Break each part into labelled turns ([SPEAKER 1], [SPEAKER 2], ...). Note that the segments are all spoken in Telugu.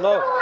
[SPEAKER 1] No.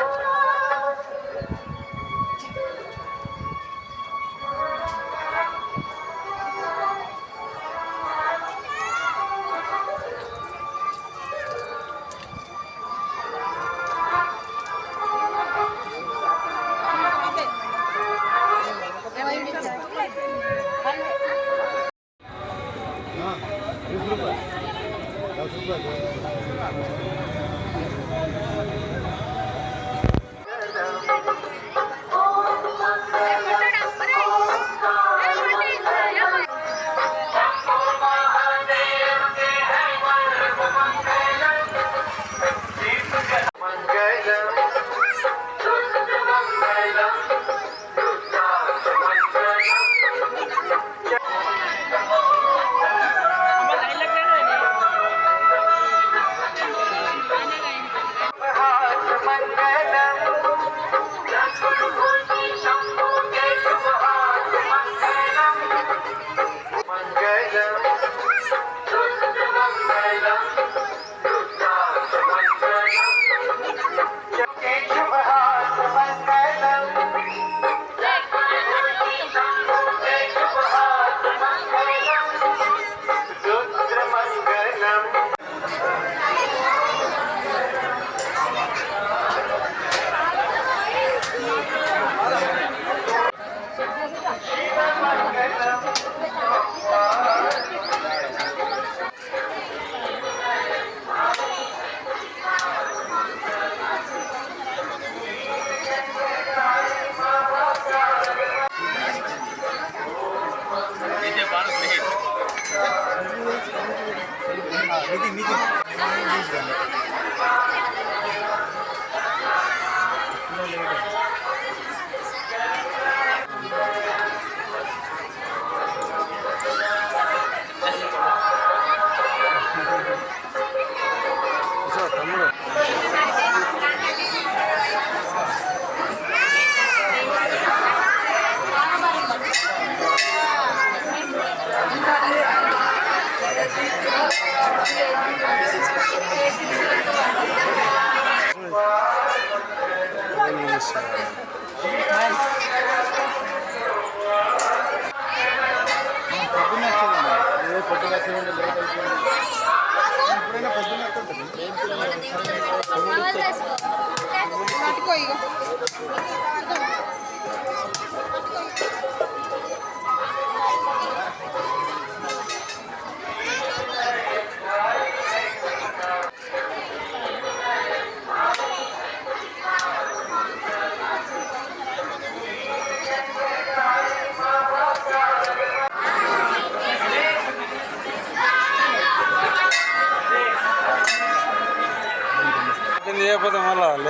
[SPEAKER 2] పట్టుకో ఇగో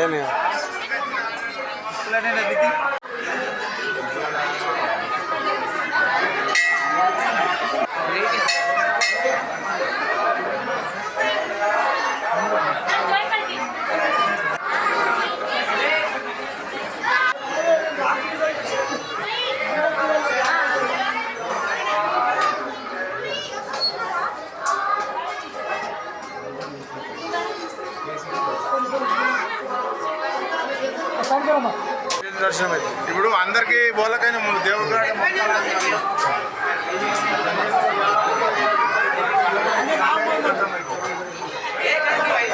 [SPEAKER 1] Demiyor. దర్శనం అయితే?
[SPEAKER 3] ఇప్పుడు అందరికి బోలకైనా ముందు దేవుడు కూడా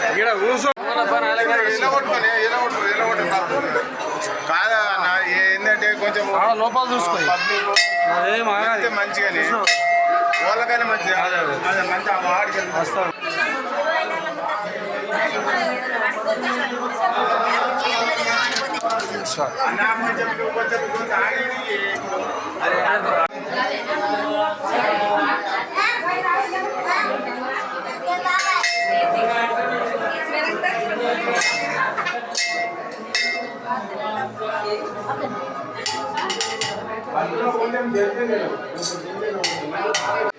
[SPEAKER 1] ఇక్కడ కూర్చో.
[SPEAKER 3] ఇలా కొట్టుకొని ఇలా కొట్టు ఇలా కొట్టు కాదా అన్న ఏంటంటే కొంచెం
[SPEAKER 1] లోపల చూసుకో
[SPEAKER 3] పబ్లిక్
[SPEAKER 1] అదేం
[SPEAKER 3] అయితే మంచిగానే. వాళ్ళకైనా మంచిగా. అదే మంచి వాడికి
[SPEAKER 1] వస్తాను.
[SPEAKER 3] నాకు కొంచెం కొంచెం కొంచెం ఆగి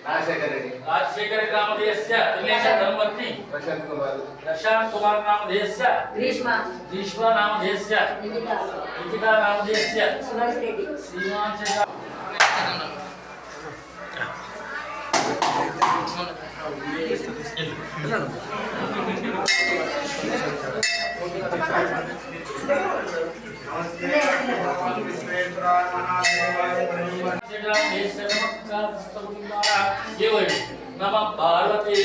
[SPEAKER 4] రాజశేఖర్ రెడ్డి రాజశేఖర్ నామధేయస్య తుల్లేశ ధర్మవర్తి
[SPEAKER 5] ప్రశాంత్
[SPEAKER 4] కుమార్ ప్రశాంత్
[SPEAKER 5] కుమార్
[SPEAKER 4] నామధేయస్య గ్రీష్మ
[SPEAKER 5] గ్రీష్మ నామధేయస్య
[SPEAKER 4] నిమిత నిమిత నామధేయస్య సుభాష్ రెడ్డి శ్రీవాంశ Thank you. నమ పార్వతీ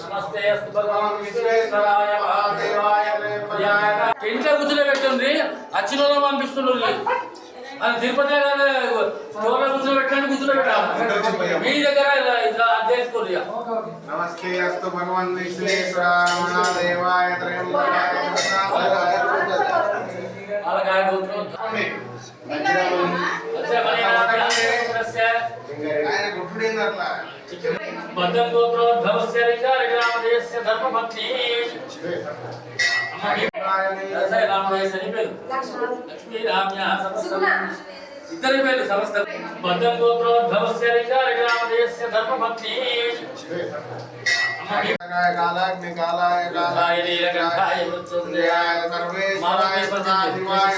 [SPEAKER 4] నమస్తే అస్తు భగవాన్ విశ్వేశ్వరాయ మహాదేవాయ ఇంట్లో కూర్చుని పెట్టండి వచ్చిన పంపిస్తున్నారు. అది తిరుపతి స్టోర్లో కూర్చొని పెట్టండి కూర్చొని పెట్టాలి మీ దగ్గర ఇలా ఇలా చేసుకోండి ఇక.
[SPEAKER 3] నమస్తే అస్తు భగవన్ విశ్వేశ్వరాయ మహాదేవాయ త్రయంబకాయ కృష్ణాయ
[SPEAKER 4] అలాగే కూర్చోండి. అచ్చా, మరి నామకరణస్య
[SPEAKER 3] ఆయన గుట్టుడేంది అట్లా?
[SPEAKER 4] బద్ధం గోత్రోద్భవస్య లింగారగ్రామదేశస్య ధర్మపత్ని రామదేశ అని పేరు లక్ష్మీ రామ్య సమస్త. ఇద్దరి పేరు సమస్త. బద్ధం గోత్రోద్భవస్య లింగారగ్రామదేశస్య ధర్మపత్ని
[SPEAKER 3] కాలాగ్ని కాలాయ
[SPEAKER 4] కాలాయ నీలకంఠాయ మృత్యుంజయాయ
[SPEAKER 3] సర్వేశ్వరాయ సదాశివాయ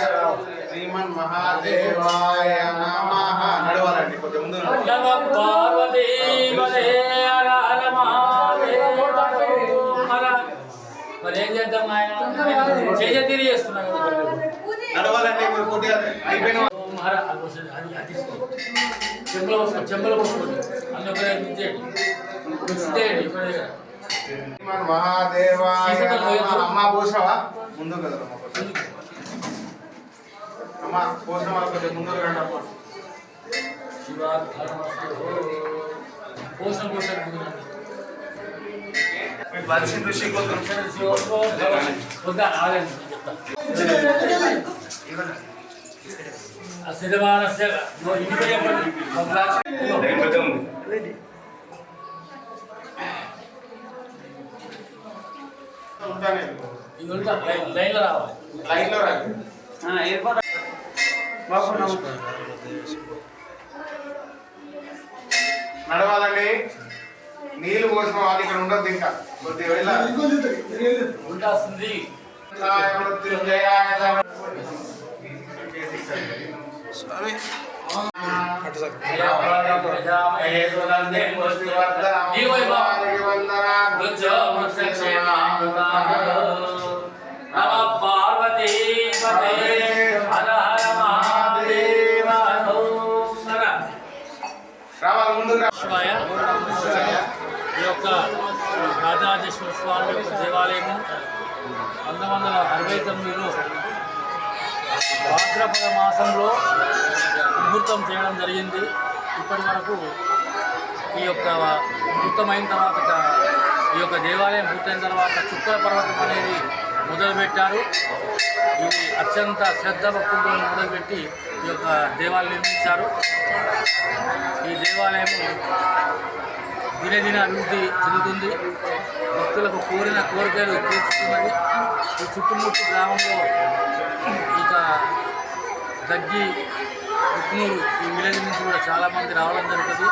[SPEAKER 3] శ్రీమన్ మహాదేవాయ నమః. నడవాలండి కొంచెం ముందు నడవాలి.
[SPEAKER 4] అది తీసుకో. చెంబులో పోసుకో చెంబులో పోసుకోండి. అందులో మిక్స్ చేయండి. మిక్స్ చేయండి ఇక్కడ దగ్గర.
[SPEAKER 3] అమ్మ పోసావా? ముందు కదా అమ్మ పోసిన వాళ్ళు ముందు రండి.
[SPEAKER 4] పోషణ పోషణ ముందురండి.
[SPEAKER 3] వర్షం
[SPEAKER 4] ఉంటా లైన్ లైన్లో రావాలి
[SPEAKER 3] లైన్ నడవాలండి. నీళ్ళు పోసిన వాళ్ళు ఇక్కడ ఉండదు ఇంకా కొద్దిగా వెళ్ళాలి
[SPEAKER 4] ఉండాల్సింది
[SPEAKER 1] స్వామి అటు సార్
[SPEAKER 4] పార్వతీ యొక్క రాజరాజేశ్వర స్వామి యొక్క దేవాలయము పంతొమ్మిది వందల అరవై తొమ్మిదిలో భాద్రపద మాసంలో ముహూర్తం చేయడం జరిగింది. ఇప్పటి వరకు ఈ యొక్క ముహూర్తమైన తర్వాత ఈ యొక్క దేవాలయం పూర్తయిన తర్వాత చుక్కల పర్వతం అనేది మొదలుపెట్టారు. ఇది అత్యంత శ్రద్ధ భక్తులతో మొదలుపెట్టి ఈ యొక్క దేవాలయం నిర్మించారు. ఈ దేవాలయము దినదిన అభివృద్ధి చెందుతుంది. భక్తులకు కోరిన కోరికలు తీర్చుతున్నది ఈ చుట్టుముట్టు గ్రామంలో ఇక దగ్గి ఉట్నూరు ఈ విలేజ్ నుంచి కూడా చాలామంది రావడం జరుగుతుంది.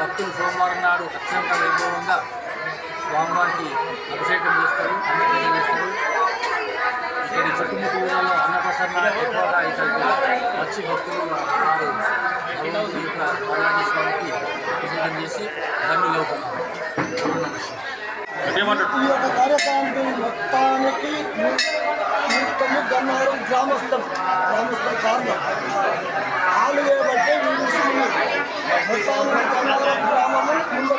[SPEAKER 4] భక్తులు సోమవారం నాడు అత్యంత వైభవంగా స్వామివారికి అభిషేకం చేస్తారు అన్నప్రదం చేస్తారు. ఇక్కడ చుట్టుముట్టు ఊళ్ళలో అన్నప్రసన్న ఎక్కువగా ఇక్కడికి వచ్చి భక్తులు వారు ఈ యొక్క స్వామికి అభిషేకం చేసి దాన్ని అవుతున్నారు
[SPEAKER 6] మొత్తానికి మొత్తము గన్నవరం గ్రామస్థం గ్రామస్థం కారణం మొత్తానికి గ్రామము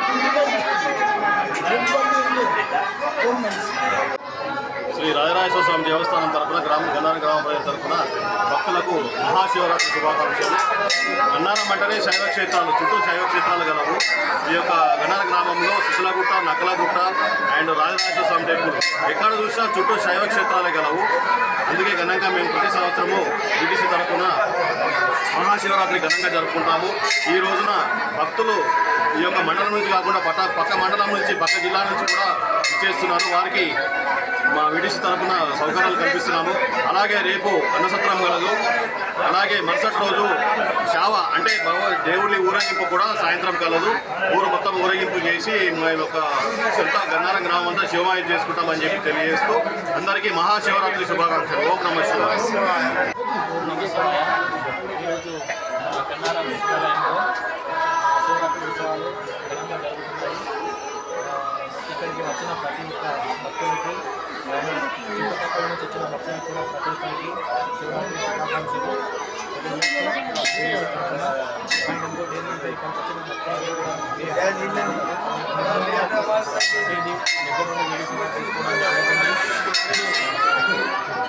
[SPEAKER 6] ముందుగా
[SPEAKER 7] శ్రీ రాజరాజేశ్వర స్వామి దేవస్థానం తరపున గ్రామ గన్నారం గ్రామ ప్రజల తరఫున భక్తులకు మహాశివరాత్రి శుభాకాంక్షలు. గన్నారం అంటేనే శైవ క్షేత్రాలు చుట్టూ శైవ క్షేత్రాలు గలవు. ఈ యొక్క గన్నార గ్రామంలో శిశులగుట్ట నకలగుట్ట అండ్ రాజరాజేశ్వర స్వామి టెంపుల్ ఎక్కడ చూసినా చుట్టూ శైవ క్షేత్రాలే గలవు. అందుకే ఘనంగా మేము ప్రతి సంవత్సరము బీటీసీ తరఫున మహాశివరాత్రి ఘనంగా జరుపుకుంటాము. ఈ రోజున భక్తులు ఈ యొక్క మండలం నుంచి కాకుండా పక్క పక్క మండలం నుంచి పక్క జిల్లా నుంచి కూడా ఇచ్చేస్తున్నారు వారికి మా విడిసి తరపున సౌకర్యాలు కల్పిస్తున్నాము. అలాగే రేపు అన్నసత్రం కలదు. అలాగే మరుసటి రోజు శావ అంటే భగవ దేవుడి ఊరేగింపు కూడా సాయంత్రం కలదు. ఊరు మొత్తం ఊరేగింపు చేసి మేము ఒక సొంత గన్నారం గ్రామం అంతా శివమాయం చేసుకుంటామని చెప్పి తెలియజేస్తూ అందరికీ మహాశివరాత్రి శుభాకాంక్షలు. ఓం నమ శివాయ.
[SPEAKER 4] శివరాత్రి ఇక్కడికి వచ్చిన ప్రతి ఒక్క భక్తులకి గ్రామం చుట్టుపక్కల నుంచి వచ్చిన మొత్తం కూడా ప్రపంచానికి శివాన్ని నిబంధన వేడుకలు తీసుకున్నాను